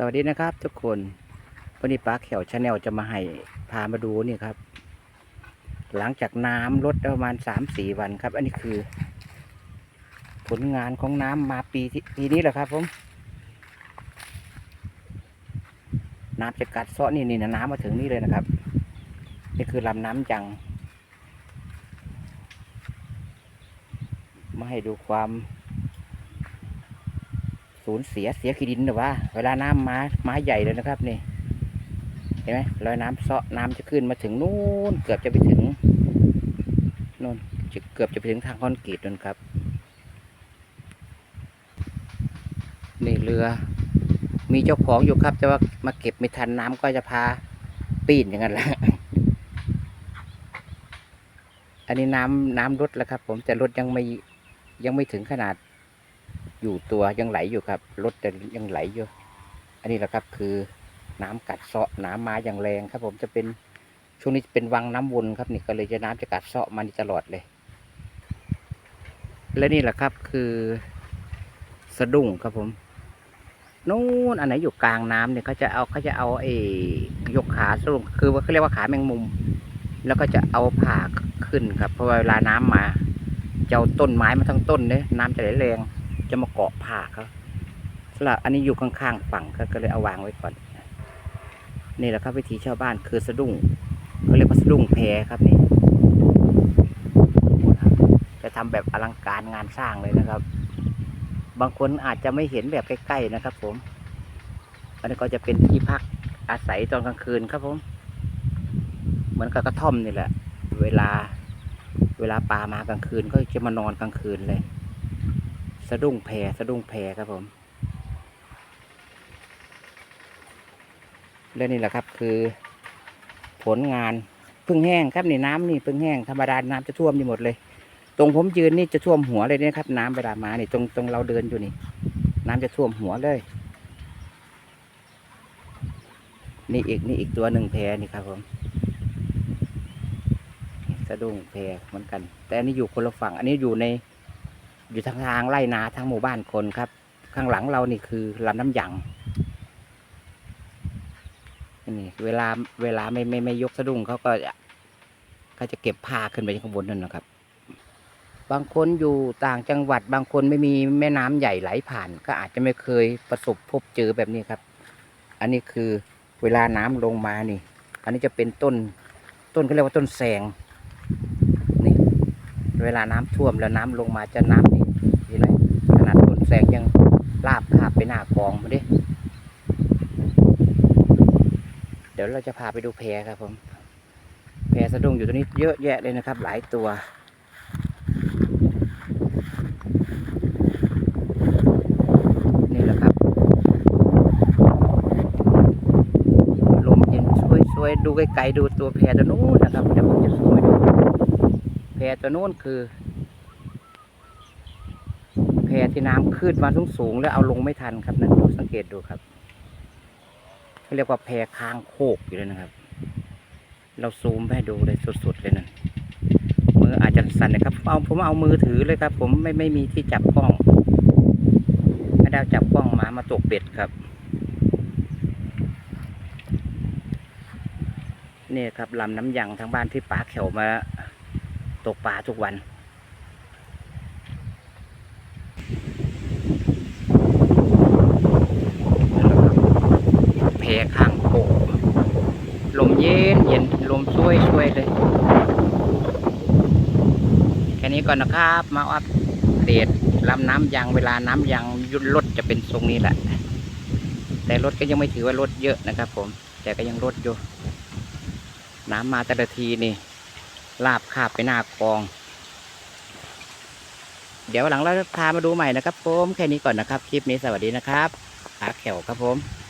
สวัสดีนะครับทุกคนวันนี้ป้าเขียวชาแนลจะมาให้พามาดูนี่ครับ หลังจากน้ำลดประมาณสามสี่วันครับ อันนี้คือ ผลงานของน้ำมาปีที่ปีนี้แหละครับผมน้ำจะกัดเซาะนี่นี่นะน้ำมาถึงนี่เลยนะครับ นี่คือลำน้ำจัง มาให้ดูความ สูญเสียเสียขีดินหรือว่า เวลาน้ำมามาใหญ่เลยนะครับนี่เห็นไหมรอยน้ำเซาะน้ำจะขึ้นมาถึงนู่นเกือบจะไปถึงนู่นจะเกือบจะไปถึงทางคอนกรีตนู่นครับ นี่เรือ มีเจ้าของอยู่ครับแต่ว่ามาเก็บไม่ทันน้ำก็จะพาปีนอย่างนั้นแหละอันนี้น้ำน้ำลดแล้วครับ ผมแต่รถยังไม่ยังไม่ถึงขนาด อยู่ตัวยังไหลอยู่ครับรถแต่ยังไหลอยู่ อันนี้แหละครับคือน้ำกัดเซาะน้ำมาอย่างแรงครับ ผมจะเป็นช่วงนี้เป็นวังน้ำวนครับนี่ก็เลยจะน้ำจะกัดเซาะมานี่ตลอดเลย และนี่แหละครับคือสะดุ้งครับผมนู้นอันไหนอยู่กลางน้ำเนี่ยเขาจะเอาเขาจะเอาไอ้ยกขาสะดุ้งคือว่าเขาเรียกว่าขาแมงมุม แล้วก็จะเอาผ่าขึ้นครับเพราะเวลาน้ำมาจะเอาต้นไม้มาทั้งต้นเนี่ยน้ำจะไหลแรง จะมาเกาะผ่าเขาสลับอันนี้อยู่ข้างๆฝั่งก็ก็เลยเอาวางไว้ก่อน นี่แหละครับวิธีชาวบ้านคือสะดุ้งเขาเรียกว่าสะดุ้งแพครับนี่จะทำแบบอลังการงานสร้างเลยนะครับ บางคนอาจจะไม่เห็นแบบใกล้ๆนะครับ ผม อันนี้ก็จะเป็นที่พักอาศัยตอนกลางคืนครับผม เหมือนกับกระท่อมนี่แหละ เวลาเวลาปลามากลางคืนก็จะมานอนกลางคืนเลย สะดุ้งแพสะดุ้งแพครับผม และนี่แหละครับคือ ผลงานพึ่งแห้งครับนี่น้ำนี่พึ่งแห้งธรรมดาน้ำจะท่วมนี่หมดเลย ตรงผมยืนนี่จะท่วมหัวเลยนะครับ น้ำเวลามานี่ตรงตรงเราเดินอยู่นี่ น้ำจะท่วมหัวเลย นี่อีกนี่อีกตัวหนึ่งแพรนี่ครับผมสะดุ้งแพรเหมือนกัน แต่อันนี้อยู่คนละฝั่ง อันนี้อยู่ใน อยู่ทางทางไร่นาทางหมู่บ้านคนครับ ข้างหลังเรานี่คือลำน้ำหยังนี่เวลาเวลาไม่ไม่ไม่ยกสะดุ้งเขาก็จะเขาจะเก็บผ้าขึ้นไปข้างบนนั่นนะครับ บางคนอยู่ต่างจังหวัดบางคนไม่มีแม่น้ำใหญ่ไหลผ่าน ก็อาจจะไม่เคยประสบพบเจอแบบนี้ครับ อันนี้คือเวลาน้ำลงมานี่ อันนี้จะเป็นต้นต้นเขาเรียกว่าต้นแสง เวลาน้ำท่วมแล้วน้ำลงมาจะน้ำนี่เห็นไหมขนาดต้นแสงยังลาบขาบไปหน้ากองมาดิเดี๋ยวเราจะพาไปดูแพครับผมแพสะดุ้งอยู่ตรงนี้เยอะแยะเลยนะครับ หลายตัวนี่แหละครับลมเย็นช่วยดูไกลๆดูตัวแพตัวนู้นนะครับเดี๋ยวผมจะซูมให้ดู แพตัวนู้นคือ แพที่น้ำขึ้นมาสูงสูงแล้วเอาลงไม่ทันครับนั่นดูสังเกตดูครับเขาเรียกว่าแพค้างโคกอยู่เลยนะครับ เราซูมให้ดูเลยสุดๆเลยนั่นมืออาจจะสั่นนะครับเอาผมเอามือถือเลยครับ ผมไม่ไม่มีที่จับกล้องไม่ได้เอาจับกล้องมามาตกเบ็ดครับนี่ครับลำน้ำยังทางบ้านที่ป๋าเขียวมา ตกปลาทุกวัน แพข้างโขงลมเย็นเย็นลมช่วยช่วยเลย แค่นี้ก่อนนะครับ มาอัปเดตลำน้ำยังเวลาน้ำยังยุดรถจะเป็นทรงนี้แหละ แต่รถก็ยังไม่ถือว่ารถเยอะนะครับผม แต่ก็ยังรถอยู่ น้ำมาแต่ละทีนี่ ลาบคาบไปหน้ากอง เดี๋ยวหลังเราพามาดูใหม่นะครับผมแค่นี้ก่อนนะครับ คลิปนี้สวัสดีนะครับอาแขวครับผม